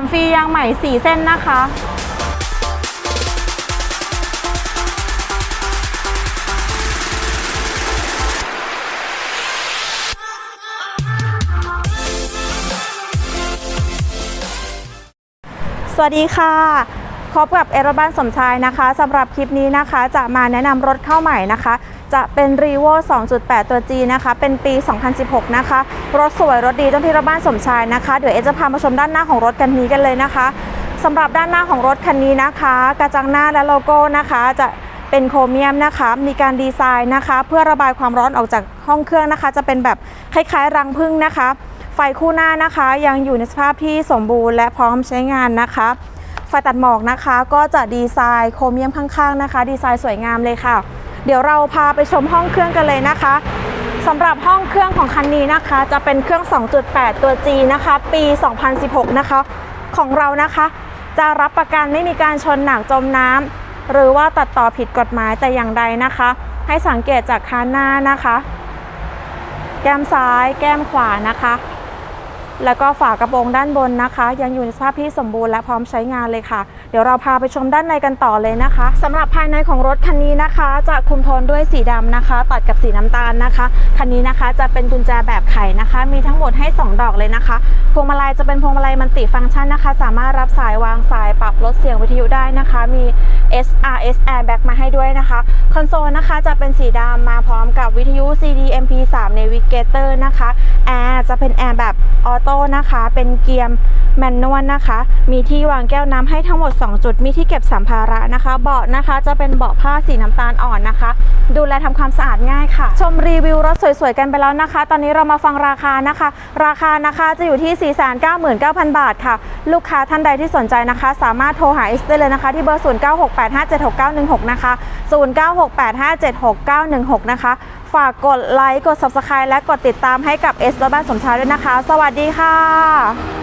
มฟรียางใหม่ 4 เส้นนะคะสวัสดีค่ะ พบกับเอรบ้านสมชายนะคะสำหรับคลิปนี้นะคะ จะมาแนะนำรถเข้าใหม่นะคะ จะเป็น r e v o 2.8 ตัว G นะคะ เป็นปี 2016 นะคะ รถสวยรถดีต้องที่เอระบ้านสมชายนะคะ เดี๋ยวเอจะพามาชมด้านหน้าของรถคันนี้กันเลยนะคะสำหรับด้านหน้าของรถคันนี้นะคะ กระจังหน้าและโลโก้นะคะ จะเป็นโครเมียมนะคะ มีการดีไซน์นะคะ เพื่อระบายความร้อนออกจากห้องเครื่องนะคะ จะเป็นแบบคล้ายๆ รังผึ้งนะคะ ไฟคู่หน้านะคะ ยังอยู่ในสภาพที่สมบูรณ์และพร้อมใช้งานนะคะ ไฟตัดหมอกนะคะ ก็จะดีไซน์โครเมียมข้างๆนะคะ ดีไซน์สวยงามเลยค่ะ เดี๋ยวเราพาไปชมห้องเครื่องกันเลยนะคะสำหรับห้องเครื่องของคันนี้นะคะ จะเป็นเครื่อง 2.8 ตัว G นะคะ ปี 2016 นะคะ ของเรานะคะ จะรับประกันไม่มีการชนหนักจมน้ำหรือว่าตัดต่อผิดกฎหมายแต่อย่างใดนะคะ ให้สังเกตจากคานหน้านะคะ แก้มซ้าย แก้มขวานะคะ แล้วก็ฝากระโปรงด้านบนนะคะ ยังอยู่ในสภาพที่สมบูรณ์และพร้อมใช้งานเลยค่ะ เดี๋ยวเราพาไปชมด้านในกันต่อเลยนะคะสำหรับภายในของรถคันนี้นะคะ จะคุมโทนด้วยสีดำนะคะ ตัดกับสีน้ำตาลนะคะคันนี้นะคะจะเป็นกุญแจแบบไขนะคะ มีทั้งหมดให้ 2 ดอกเลยนะคะพวงมาลัยจะเป็นพวงมาลัยมันติฟังก์ชันนะคะ สามารถรับสายวางสายปรับลดเสียงวิทยุได้นะคะ มี SRS airbag มาให้ด้วยนะคะคอนโซลนะคะจะเป็นสีดำมาพร้อมกับวิทยุ CD MP3 Navigator นะคะแอ จะเป็นแอร์แบบออโต้นะคะ เป็นเกียร์แมนนวลนะคะ มีที่วางแก้วน้ำให้ทั้งหมด 2 จุด มีที่เก็บสัมภาระนะคะ เบาะนะคะจะเป็นเบาะผ้าสีน้ำตาลอ่อนนะคะ ดูแลทำความสะอาดง่ายค่ะ ชมรีวิวรถสวยๆกันไปแล้วนะคะ ตอนนี้เรามาฟังราคานะคะ ราคานะคะจะอยู่ที่ 499,000 บาทค่ะ ลูกค้าท่านใดที่สนใจนะคะ สามารถโทรหาเอสได้เลยนะคะ ที่เบอร์ 0968576916 นะคะ 0968576916 นะคะ ฝากกดไลค์กด subscribe และกดติดตามให้กับเอสรถบ้านสมชายด้วยนะคะ สวัสดีค่ะ